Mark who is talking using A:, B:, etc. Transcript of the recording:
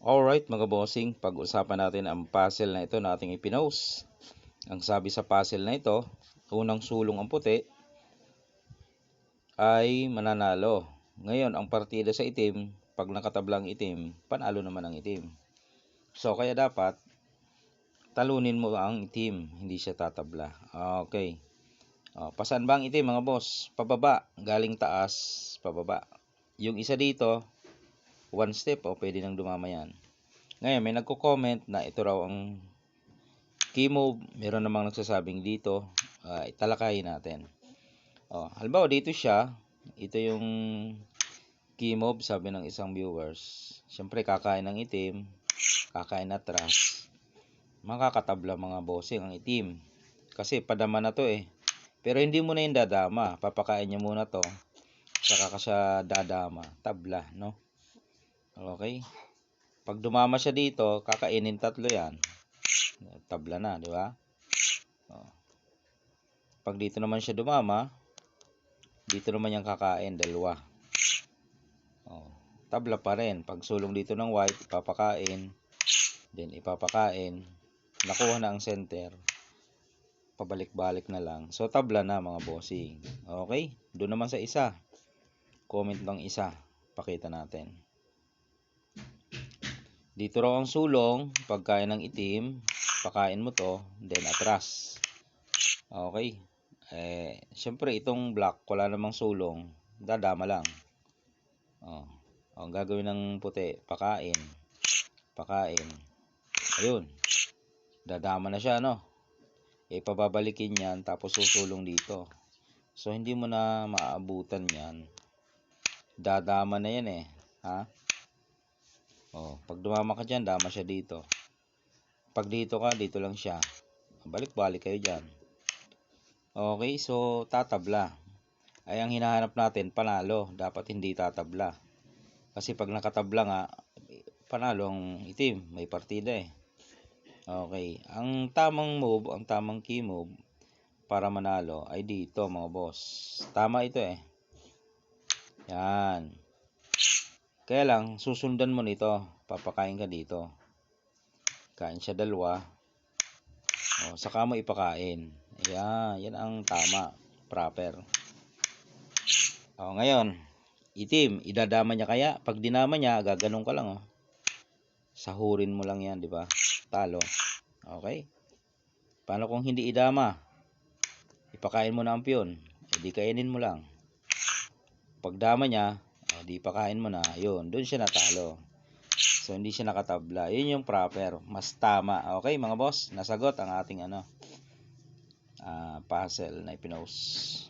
A: Alright mga bossing, pag-usapan natin ang puzzle na ito na ating ipinost. Ang sabi sa puzzle na ito, unang sulong ang puti ay mananalo. Ngayon, ang partida sa itim, pag nakatablang itim, panalo naman ang itim. So, kaya dapat talunin mo ang itim, hindi siya tatabla. Okay. O, pasan ba ang itim mga boss? Pababa, galing taas, pababa. Yung isa dito, one step o pwede nang dumama yan. Ngayon, may nagko-comment na ito raw ang key move. Meron namang nagsasabing dito. Uh, italakayin natin. O, halimbawa dito siya. Ito yung key move sabi ng isang viewers. Siyempre kakain ng itim. Kakain na atras. Makakatabla mga bossing ang itim. Kasi padama na to eh. Pero hindi mo na yung dadama. Papakain niya muna to. Saka ka siya dadama. Tabla, no? Okay. Pag dumama siya dito, kakainin tatlo yan. Tabla na, di ba? Oh. Pag dito naman siya dumama, dito naman yung kakain, dalawa. Oh. Tabla pa rin. Pag sulong dito ng white, ipapakain. Then ipapakain. Nakuha na ang center. Pabalik-balik na lang. So tabla na mga bossing. Okay? Doon naman sa isa. Comment ng isa. Pakita natin. Dito raw ang sulong, pagkain ng itim, pakain mo to, then atras. Okay. Eh, syempre itong black, wala namang sulong, dadama lang. Oh. Ang gagawin ng puti, pakain. Pakain. Ayun. Dadama na siya, no? Eh, pababalikin yan, tapos susulong dito. So, hindi mo na maaabutan yan. Dadama na yan eh. Ha? Oh, pag dumama ka dyan, dama siya dito. Pag dito ka, dito lang siya. Balik-balik kayo dyan. Okay, so tatabla. Ay ang hinahanap natin, panalo. Dapat hindi tatabla. Kasi pag nakatabla nga, panalo ang itim. May partida eh. Okay, ang tamang move, ang tamang key move para manalo ay dito mga boss. Tama ito eh. Yan. Kaya lang, susundan mo nito. Papakain ka dito. Kain siya dalawa. O, saka mo ipakain. Ayan, yan ang tama. Proper. O, ngayon, itim, idadama niya kaya. Pag dinama niya, gaganong ka lang. Oh. Sahurin mo lang yan, di ba? Talo. Okay? Paano kung hindi idama? Ipakain mo na ang piyon. E di kainin mo lang. Pag dama niya, o, di pakain mo na. Yun, doon siya natalo. So, hindi siya nakatabla. Yun yung proper. Mas tama. Okay, mga boss? Nasagot ang ating ano, uh, puzzle na ipinost.